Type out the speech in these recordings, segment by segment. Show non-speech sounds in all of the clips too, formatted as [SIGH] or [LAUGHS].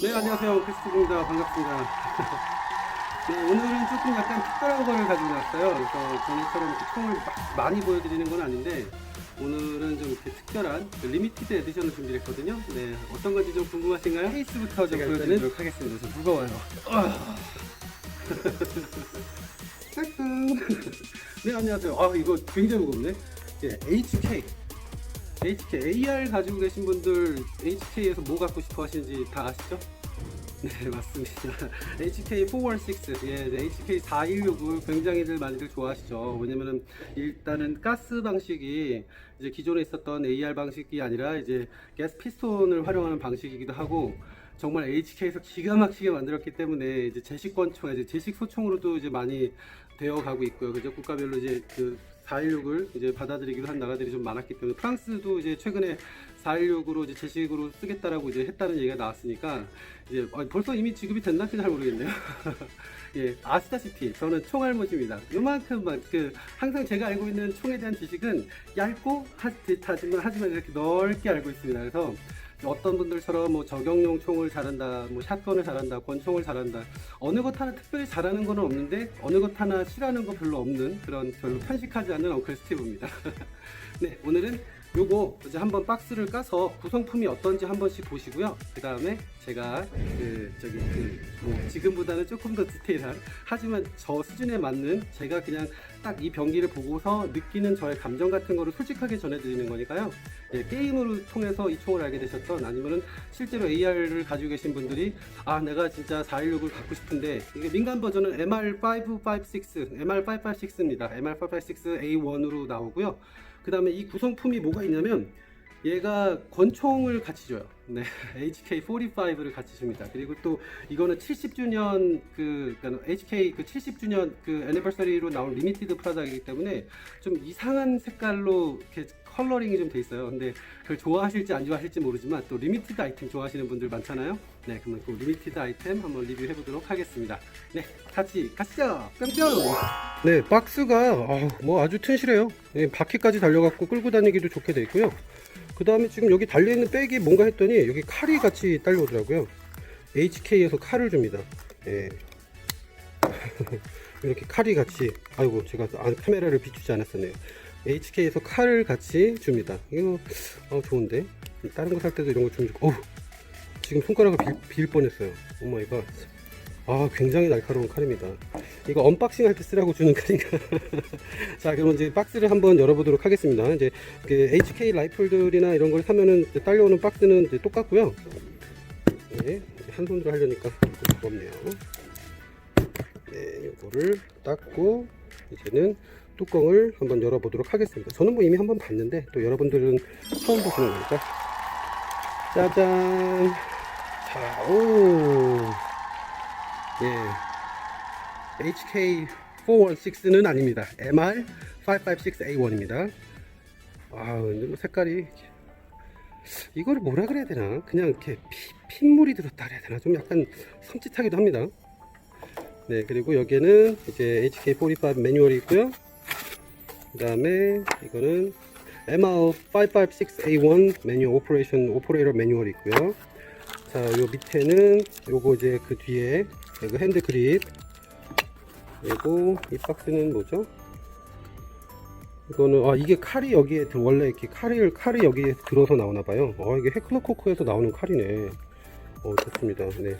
네, 안녕하세요. 크리스티입니다. 반갑습니다. [LAUGHS] 네, 오늘은 조금 약간 특별한 거를 가지고 왔어요. 그래서 전에처럼 총을 막 많이 보여드리는 건 아닌데, 오늘은 좀 이렇게 특별한 그 리미티드 에디션을 준비를 했거든요. 네, 어떤 건지 좀 궁금하신가요? 케이스부터 좀 보여드리도록 하겠습니다. 좀 무거워요. 짜잔. [LAUGHS] 네, 안녕하세요. 아, 이거 굉장히 무겁네. 예, HK. HK AR 가지고 계신 분들 HK에서 뭐 갖고 싶어 하시는지 다 아시죠? [LAUGHS] 네 맞습니다. HK 416, 예, HK 416을 굉장히들 많이들 좋아하시죠. 왜냐면은 일단은 가스 방식이 이제 기존에 있었던 AR 방식이 아니라 이제 가스 피스톤을 활용하는 방식이기도 하고 정말 HK에서 기가 막히게 만들었기 때문에 이제 제식 권총, 이제 제식 소총으로도 이제 많이 되어 가고 있고요. 그죠? 국가별로 이제 그 416을 이제 받아들이기도 한 나라들이 좀 많았기 때문에 프랑스도 이제 최근에 416으로 이제 제식으로 쓰겠다라고 이제 했다는 얘기가 나왔으니까 이제 어, 벌써 이미 지급이 됐나 잘 모르겠네요. [LAUGHS] 예, 아시다시피 저는 총알못입니다. 요만큼만 그 항상 제가 알고 있는 총에 대한 지식은 얇고 하, 하지만 하지만 이렇게 넓게 알고 있습니다. 그래서 어떤 분들처럼 뭐 저격용 총을 잘한다, 뭐 샷건을 잘한다, 권총을 잘한다. 어느 것 하나 특별히 잘하는 거는 없는데 어느 것 하나 싫어하는 거 별로 없는 그런 별로 편식하지 않는 엉클 스티브입니다. [LAUGHS] 네, 오늘은 요거 이제 한번 박스를 까서 구성품이 어떤지 한 번씩 보시고요. 그 다음에 제가 그 저기 그 뭐 지금보다는 조금 더 디테일한 하지만 저 수준에 맞는 제가 그냥 딱이 병기를 보고서 느끼는 저의 감정 같은 거를 솔직하게 전해드리는 거니까요. 예, 게임으로 통해서 이 총을 알게 되셨던 아니면은 실제로 AR을 가지고 계신 분들이 아 내가 진짜 416을 갖고 싶은데 이게 민간 버전은 MR556, MR556입니다. MR556A1으로 나오고요. 그 다음에 이 구성품이 뭐가 있냐면 얘가 권총을 같이 줘요. 네, [LAUGHS] HK45를 같이 줍니다. 그리고 또 이거는 70주년 그 그러니까 HK 그 70주년 그 애니버서리로 나온 리미티드 프라다이기 때문에 좀 이상한 색깔로 이렇게 컬러링이 좀 돼 있어요. 근데 그걸 좋아하실지 안 좋아하실지 모르지만 또 리미티드 아이템 좋아하시는 분들 많잖아요. 네, 그러면 그 리미티드 아이템 한번 리뷰해 보도록 하겠습니다. 네, 같이 가시죠. 뿅뿅. 네, 박스가 아, 뭐 아주 튼실해요. 네, 바퀴까지 달려갖고 끌고 다니기도 좋게 돼 있고요. 그 다음에 지금 여기 달려있는 백이 뭔가 했더니 여기 칼이 같이 딸려오더라고요. HK에서 칼을 줍니다. 예. [LAUGHS] 이렇게 칼이 같이, 아이고, 제가 아, 카메라를 비추지 않았었네요. HK에서 칼을 같이 줍니다. 이거, 어, 좋은데? 다른 거 살 때도 이런 거좀 주고, 어우, 지금 손가락을 빌, 빌 뻔했어요. 오마이갓. 아, 굉장히 날카로운 칼입니다. 이거 언박싱 할 때 쓰라고 주는 칼인가? [LAUGHS] 자, 그럼 이제 박스를 한번 열어보도록 하겠습니다. 이제 그 HK 라이플들이나 이런 걸 사면은 딸려오는 박스는 이제 똑같고요. 네, 한 손으로 하려니까 좀 무겁네요. 네, 이거를 닦고 이제는 뚜껑을 한번 열어보도록 하겠습니다. 저는 뭐 이미 한번 봤는데 또 여러분들은 처음 보시는 거니까. 짜잔. 자, 오. 예. HK416는 아닙니다. MR556A1입니다. 아, 근데 뭐 색깔이 이거를 뭐라 그래야 되나? 그냥 이렇게 피, 핏물이 들었다 그래야 되나? 좀 약간 섬찟하기도 합니다. 네, 그리고 여기에는 이제 HK45 매뉴얼이 있고요. 그 다음에 이거는 MR556A1 매뉴얼 오퍼레이션 오퍼레이터 매뉴얼이 있고요. 자, 요 밑에는 요거 이제 그 뒤에 그 핸드 그립 그리고 이 박스는 뭐죠? 이거는 아 이게 칼이 여기에 들- 원래 이렇게 칼이 칼이 여기에 들어서 나오나 봐요. 어 이게 헤클로코크에서 나오는 칼이네. 어 좋습니다. 네.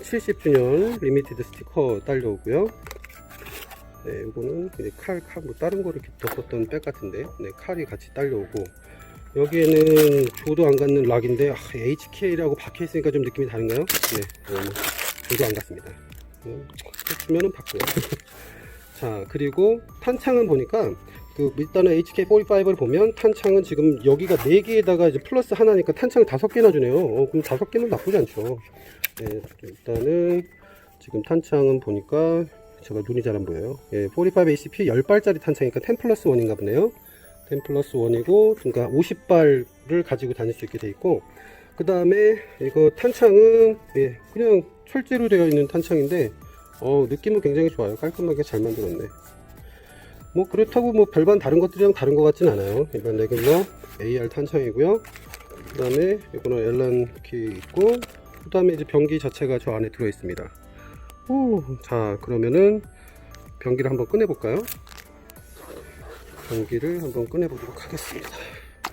70주년 리미티드 스티커 딸려오고요. 네, 이거는 칼, 칼, 뭐 다른 거를 덮었던 백 같은데, 네, 칼이 같이 딸려오고, 여기에는 조도 안 갖는 락인데, 아, HK라고 박혀 있으니까 좀 느낌이 다른가요? 네, 어, 조도 안 갖습니다. 음, 주면은 받고요. [LAUGHS] 자, 그리고 탄창은 보니까, 그 일단은 HK45를 보면 탄창은 지금 여기가 4개에다가 이제 플러스 하나니까 탄창 5개나 주네요. 어, 그럼 5개는 나쁘지 않죠. 네, 일단은 지금 탄창은 보니까 제가 눈이 잘 안 보여요. 예, 45 ACP 10발짜리 탄창이니까 10 플러스 1인가 보네요. 10 플러스 1이고, 그러니까 50발을 가지고 다닐 수 있게 돼 있고, 그 다음에 이거 탄창은 예, 그냥 철제로 되어 있는 탄창인데, 어, 느낌은 굉장히 좋아요. 깔끔하게 잘 만들었네. 뭐 그렇다고 뭐 별반 다른 것들이랑 다른 것 같진 않아요. 일반 레귤러 AR 탄창이고요. 그 다음에 이거는 엘란 키 있고, 그 다음에 이제 변기 자체가 저 안에 들어 있습니다. 오, 자 그러면은 변기를 한번 꺼내 볼까요? 변기를 한번 꺼내 보도록 하겠습니다.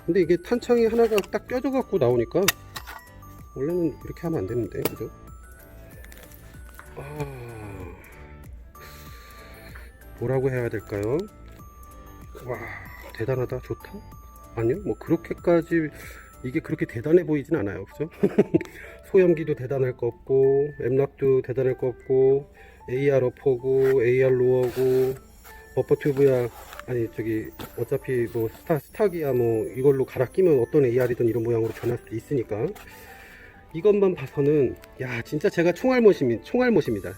근데 이게 탄창이 하나가 딱 껴져 갖고 나오니까 원래는 이렇게 하면 안 되는데 그죠? 아, 뭐라고 해야 될까요? 와 대단하다. 좋다. 아니요 뭐 그렇게까지 이게 그렇게 대단해 보이진 않아요. 그죠? [LAUGHS] 소염기도 대단할 거 없고 엠락도 대단할 거 없고 AR 어퍼고 AR 로어고 버퍼 튜브야 아니 저기 어차피 뭐 스타 스타기야 뭐 이걸로 갈아 끼면 어떤 AR이든 이런 모양으로 변할 수도 있으니까 이것만 봐서는 야 진짜 제가 총알못입니다 총알못입니다.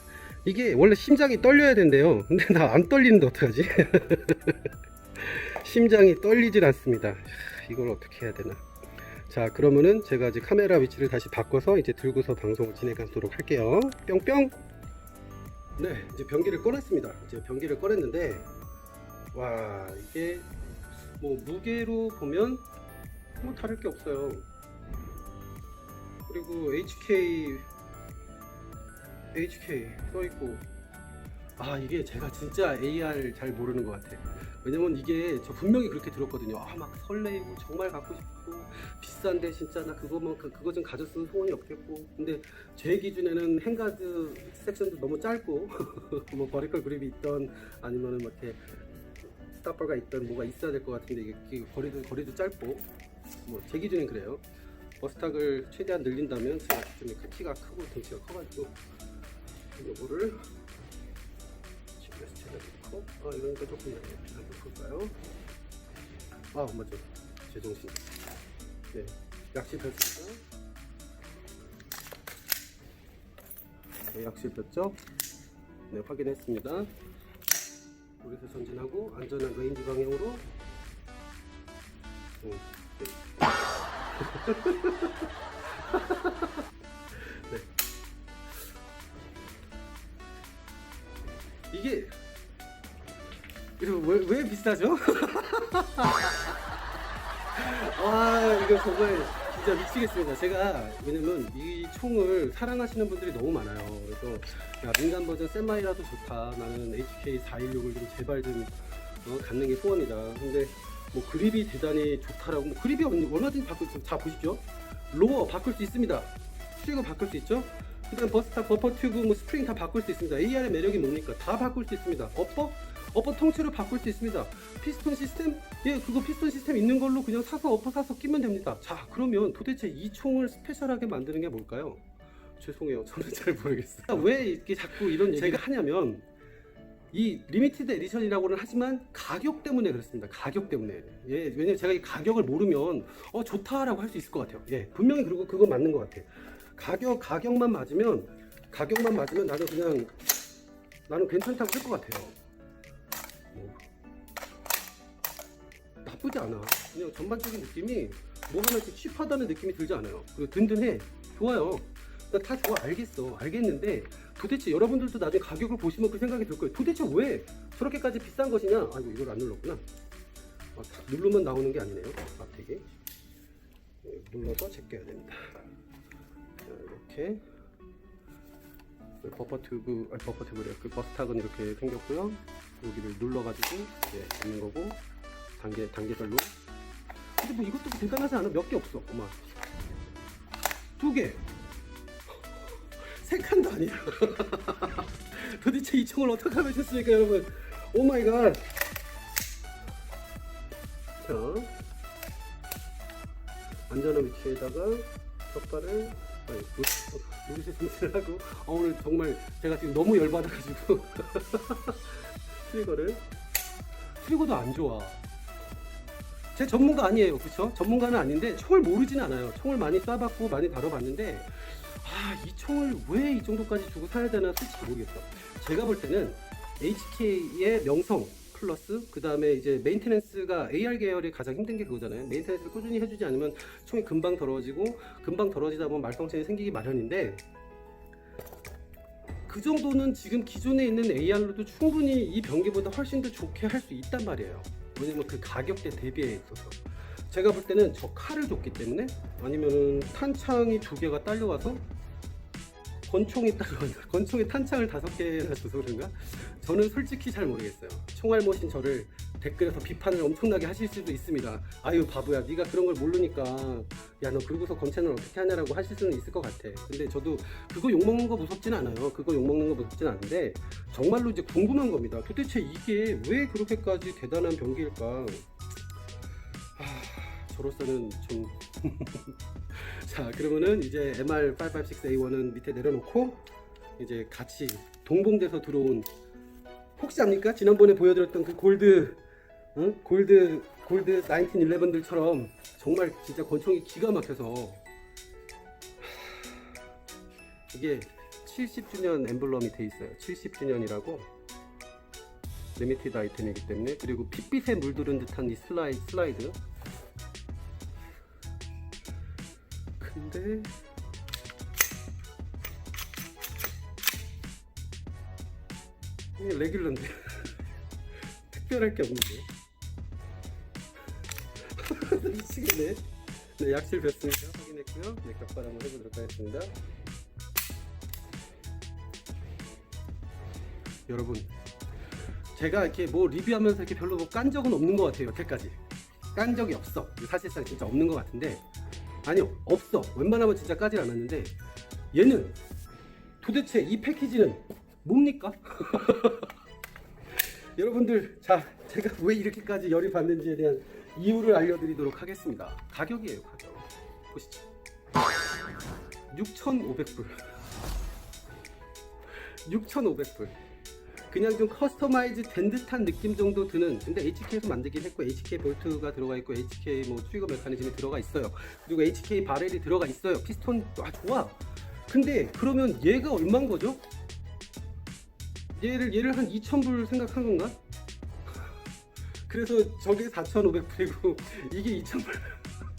이게 원래 심장이 떨려야 된대요. 근데 나 안 떨리는데 어떡하지? [LAUGHS] 심장이 떨리질 않습니다. 야, 이걸 어떻게 해야 되나. 자 그러면은 제가 이제 카메라 위치를 다시 바꿔서 이제 들고서 방송을 진행하도록 할게요. 뿅뿅. 네 이제 변기를 꺼냈습니다. 이제 변기를 꺼냈는데 와 이게 뭐 무게로 보면 뭐 다를 게 없어요 그리고 HK HK 써 있고. 아 이게 제가 진짜 AR 잘 모르는 것 같아. 왜냐면 이게 저 분명히 그렇게 들었거든요. 아 막 설레이고 정말 갖고 싶고 비싼데 진짜 나 그거만 그, 그거 좀 가졌으면 소원이 없겠고. 근데 제 기준에는 행가드 섹션도 너무 짧고 [LAUGHS] 뭐 버리컬 그립이 있던 아니면은 뭐 이렇게 스타퍼가 있던 뭐가 있어야 될 것 같은데 이게 거리도 거리도 짧고. 뭐 제 기준엔 그래요 버스탁을 최대한 늘린다면 제가 크- 키가 크고 덩치가 커가지고 요거를 GPS 채널 넣고 아 이러니까 조금 한번 볼까요? 아 맞죠 제정신. 네 약실 폈습니다 네, 약실 폈죠 네 확인했습니다. 우리서 전진하고 안전한 레인지 방향으로. 음, 네. 네. 이게 이거 왜, 왜 비싸죠? [LAUGHS] 와 이거 정말 진짜 미치겠습니다. 제가 왜냐면 이 총을 사랑하시는 분들이 너무 많아요. 그래서 야 민간 버전 세마이라도 좋다. 나는 HK 416을 좀 제발 좀 어, 갖는 게 소원이다. 근데 뭐 그립이 대단히 좋다라고 뭐 그립이 얼- 얼마든지 바꿀 수, 자 보십시오. 로어 바꿀 수 있습니다. 트리거 바꿀 수 있죠. 그다음 버스타 버퍼 튜브 뭐 스프링 다 바꿀 수 있습니다. AR의 매력이 뭡니까? 다 바꿀 수 있습니다. 어퍼 어퍼 통째로 바꿀 수 있습니다. 피스톤 시스템? 예, 그거 피스톤 시스템 있는 걸로 그냥 사서 어퍼 사서 끼면 됩니다. 자, 그러면 도대체 이 총을 스페셜하게 만드는 게 뭘까요? 죄송해요. 저는 잘 모르겠어요. 왜 이렇게 자꾸 이런 얘기를 하냐면 이 리미티드 에디션이라고는 하지만 가격 때문에 그렇습니다. 가격 때문에. 예, 왜냐면 제가 이 가격을 모르면 어 좋다라고 할 수 있을 것 같아요. 예, 분명히 그리고 그거 맞는 것 같아. 가격 가격만 맞으면 가격만 맞으면 나는 그냥 나는 괜찮다고 할 것 같아요. 뭐, 나쁘지 않아. 그냥 전반적인 느낌이 뭐 하나 이렇게 칩하다는 느낌이 들지 않아요. 그리고 든든해. 좋아요. 나다 좋아 알겠어. 알겠는데 도대체 여러분들도 나중에 가격을 보시면 그 생각이 들 거예요. 도대체 왜 저렇게까지 비싼 것이냐? 아이고 이걸 안 눌렀구나. 아, 딱 누르면 나오는 게 아니네요. 앞에게 네, 눌러서 제껴야 됩니다. 자, 이렇게 그 버퍼 튜브, 아니 버퍼 튜브래. 그 버스탁은 이렇게 생겼고요. 여기를 눌러가지고 이제 잡는 거고 단계 단계별로. 근데 뭐 이것도 대단하지 않아? 몇 개 없어. 엄마. 두 개. 세 칸도 아니야. 도대체 이 총을 어떻게 하면 쳤습니까, 여러분? 오 마이 갓. 자. 안전한 위치에다가 아니 누르시 손질을 하고 어, 오늘 정말 제가 지금 너무 열받아가지고 [LAUGHS] 트리거를 트리거도 안 좋아 제 전문가 아니에요 그쵸? 전문가는 아닌데 총을 모르진 않아요 총을 많이 쏴봤고 많이 다뤄봤는데 아 이 총을 왜 이 정도까지 주고 사야 되나 솔직히 모르겠어. 제가 볼 때는 HK의 명성 플러스 그 다음에 이제 메인테넌스가 AR 계열이 가장 힘든 게 그거잖아요. 메인테넌스를 꾸준히 해주지 않으면 총이 금방 더러워지고 금방 더러워지다 보면 말썽증이 생기기 마련인데 그 정도는 지금 기존에 있는 AR로도 충분히 이 변기보다 훨씬 더 좋게 할 수 있단 말이에요. 왜냐면 그 가격대 대비해 있어서. 제가 볼 때는 저 칼을 줬기 때문에 아니면은 탄창이 두 개가 딸려와서 권총이 따로 [LAUGHS] 권총에 탄창을 다섯 개나 줘서 그런가? 저는 솔직히 잘 모르겠어요. 총알못인 저를 댓글에서 비판을 엄청나게 하실 수도 있습니다. 아유 바보야, 네가 그런 걸 모르니까 야 너 그러고서 권총을 어떻게 하냐라고 하실 수는 있을 것 같아. 근데 저도 그거 욕 먹는 거 무섭진 않아요. 그거 욕 먹는 거 무섭진 않은데 정말로 이제 궁금한 겁니다. 도대체 이게 왜 그렇게까지 대단한 병기일까? 아, 저로서는 좀 [LAUGHS] 자 그러면은 이제 MR556A1은 밑에 내려놓고 이제 같이 동봉돼서 들어온 혹시 압니까? 지난번에 보여드렸던 그 골드 응? 골드 골드 1911들처럼 정말 진짜 권총이 기가 막혀서 하, 이게 70주년 엠블럼이 돼 있어요. 70주년이라고 리미티드 아이템이기 때문에 그리고 핏빛에 물들은 듯한 이 슬라이, 슬라이드 근데 이게 레귤러인데. [LAUGHS] 특별할 게 없는데. [LAUGHS] 미치겠네. 네 약실 뵀습니다. 확인했고요. 네 격발 한번 해보도록 하겠습니다. 여러분 제가 이렇게 뭐 리뷰하면서 이렇게 별로 뭐 깐 적은 없는 것 같아요 여태까지. 깐 적이 없어. 사실상 진짜 없는 것 같은데 아니요 없어. 웬만하면 진짜 까질 않았는데 얘는 도대체 이 패키지는 뭡니까? [LAUGHS] 여러분들 자 제가 왜 이렇게까지 열이 받는지에 대한 이유를 알려드리도록 하겠습니다. 가격이에요 가격. 보시죠. 6,500불. 6,500불 그냥 좀 커스터마이즈 된 듯한 느낌 정도 드는 근데 HK에서 만들긴 했고 HK 볼트가 들어가 있고 HK 뭐 트리거 메커니즘이 들어가 있어요 그리고 HK 바렐이 들어가 있어요 피스톤 아 좋아 근데 그러면 얘가 얼마인 거죠? 얘를 얘를 한 2,000불 생각한 건가? [LAUGHS] 그래서 저게 4,500불이고 [LAUGHS] 이게 2,000불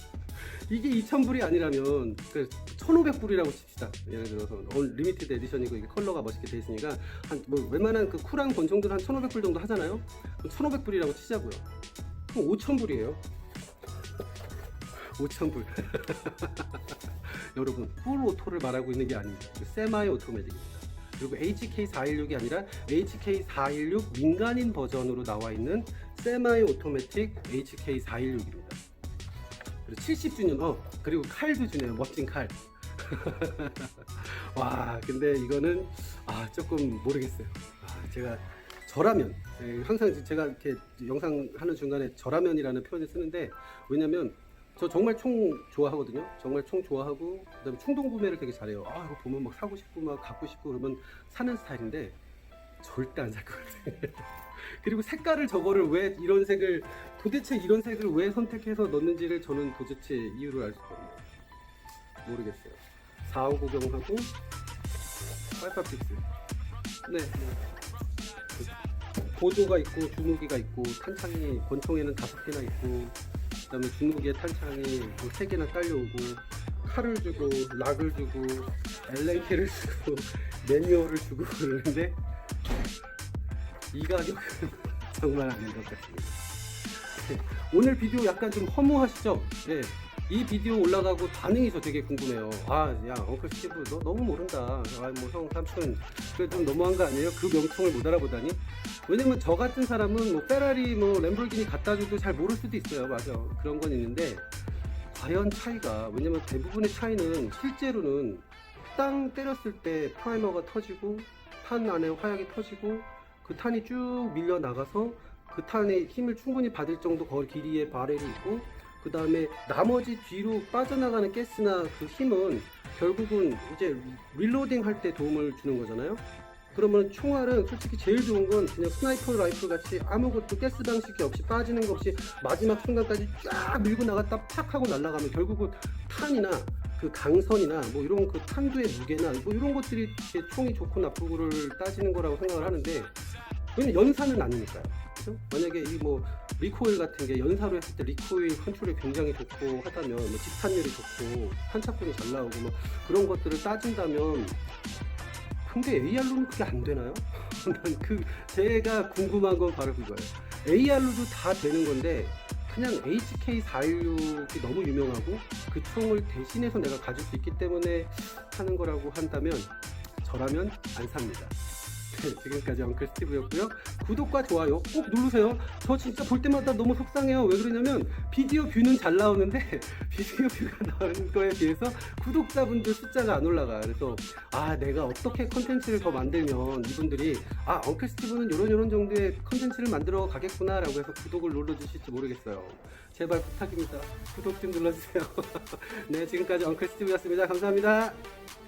[LAUGHS] 이게 2,000불이 아니라면 그 1,500불이라고 칩시다. 예를 들어서 올 리미티드 에디션이고 이게 컬러가 멋있게 돼 있으니까 한 뭐 웬만한 그 쿨한 권총들 한 1,500불 정도 하잖아요. 1,500불이라고 치자고요. 그럼 5,000불이에요. 5,000불. [LAUGHS] 여러분, 풀 오토를 말하고 있는 게 아닙니다. 그 세마이 오토매틱입니다. 그리고 HK416이 아니라 HK416 민간인 버전으로 나와 있는 세마이 오토매틱 HK416입니다. 그리고 70주년, 어, 그리고 칼도 주네요. 멋진 칼. [LAUGHS] 와, 근데 이거는, 아, 조금 모르겠어요. 아, 제가, 저라면, 예, 항상 제가 이렇게 영상 하는 중간에 저라면이라는 표현을 쓰는데, 왜냐면, 저 정말 총 좋아하거든요. 정말 총 좋아하고, 그 다음에 충동 구매를 되게 잘해요. 아, 이거 보면 막 사고 싶고, 막 갖고 싶고, 그러면 사는 스타일인데, 절대 안 살 것 같아요. [LAUGHS] 그리고 색깔을 저거를 왜 이런 색을 도대체 이런 색을 왜 선택해서 넣는지를 저는 도대체 이유를 알 수가 없네요. 모르겠어요. 4590하고 556. 네. 네. 그 보조가 있고 주무기가 있고 탄창이 권총에는 다섯 개나 있고 그다음에 주무기에 탄창이 뭐세 개나 딸려오고 칼을 주고 락을 주고 엘렌키를 주고 [LAUGHS] 매뉴얼을 주고 그러는데 이 가격은 [LAUGHS] 정말 아닌 것 같습니다. 네, 오늘 비디오 약간 좀 허무하시죠? 네. 이 비디오 올라가고 반응이 저 되게 궁금해요. 아, 야, 엉클 스티브, 너 너무 모른다. 아, 뭐, 형, 삼촌. 그래, 좀 너무한 거 아니에요? 그 명칭을 못 알아보다니? 왜냐면 저 같은 사람은 뭐, 페라리, 뭐, 램보르기니 갖다 줘도 잘 모를 수도 있어요. 맞아. 그런 건 있는데, 과연 차이가, 왜냐면 대부분의 차이는 실제로는 땅 때렸을 때 프라이머가 터지고, 탄 안에 화약이 터지고, 그 탄이 쭉 밀려 나가서 그 탄의 힘을 충분히 받을 정도 거리 길이의 바렐이 있고 그 다음에 나머지 뒤로 빠져나가는 가스나 그 힘은 결국은 이제 릴로딩 할 때 도움을 주는 거잖아요. 그러면 총알은 솔직히 제일 좋은 건 그냥 스나이퍼 라이플 같이 아무것도 가스 방식이 없이 빠지는 거 없이 마지막 순간까지 쫙 밀고 나갔다 팍 하고 날아가면 결국은 탄이나 그 강선이나 뭐 이런 그 탄두의 무게나 뭐 이런 것들이 제 총이 좋고 나쁘고를 따지는 거라고 생각을 하는데 왜냐면 연산은 아니니까요. 그죠? 만약에 이 뭐 리코일 같은 게 연사로 했을 때 리코일 컨트롤이 굉장히 좋고 하다면 뭐 집탄율이 좋고 탄착분이 잘 나오고 뭐 그런 것들을 따진다면 근데 AR로는 그게 안 되나요? [LAUGHS] 난 그 제가 궁금한 건 바로 그거예요. AR로도 다 되는 건데 그냥 HK416이 너무 유명하고 그 총을 대신해서 내가 가질 수 있기 때문에 하는 거라고 한다면 저라면 안 삽니다. 네, 지금까지 엉클 스티브였고요. 구독과 좋아요 꼭 누르세요. 저 진짜 볼 때마다 너무 속상해요. 왜 그러냐면 비디오 뷰는 잘 나오는데 [LAUGHS] 비디오 뷰가 나오는 거에 비해서 구독자분들 숫자가 안 올라가. 그래서 아 내가 어떻게 컨텐츠를 더 만들면 이분들이 아 엉클 스티브는 이런 이런 정도의 컨텐츠를 만들어 가겠구나라고 해서 구독을 눌러주실지 모르겠어요. 제발 부탁입니다. 구독 좀 눌러주세요. [LAUGHS] 네 지금까지 엉클 스티브였습니다. 감사합니다.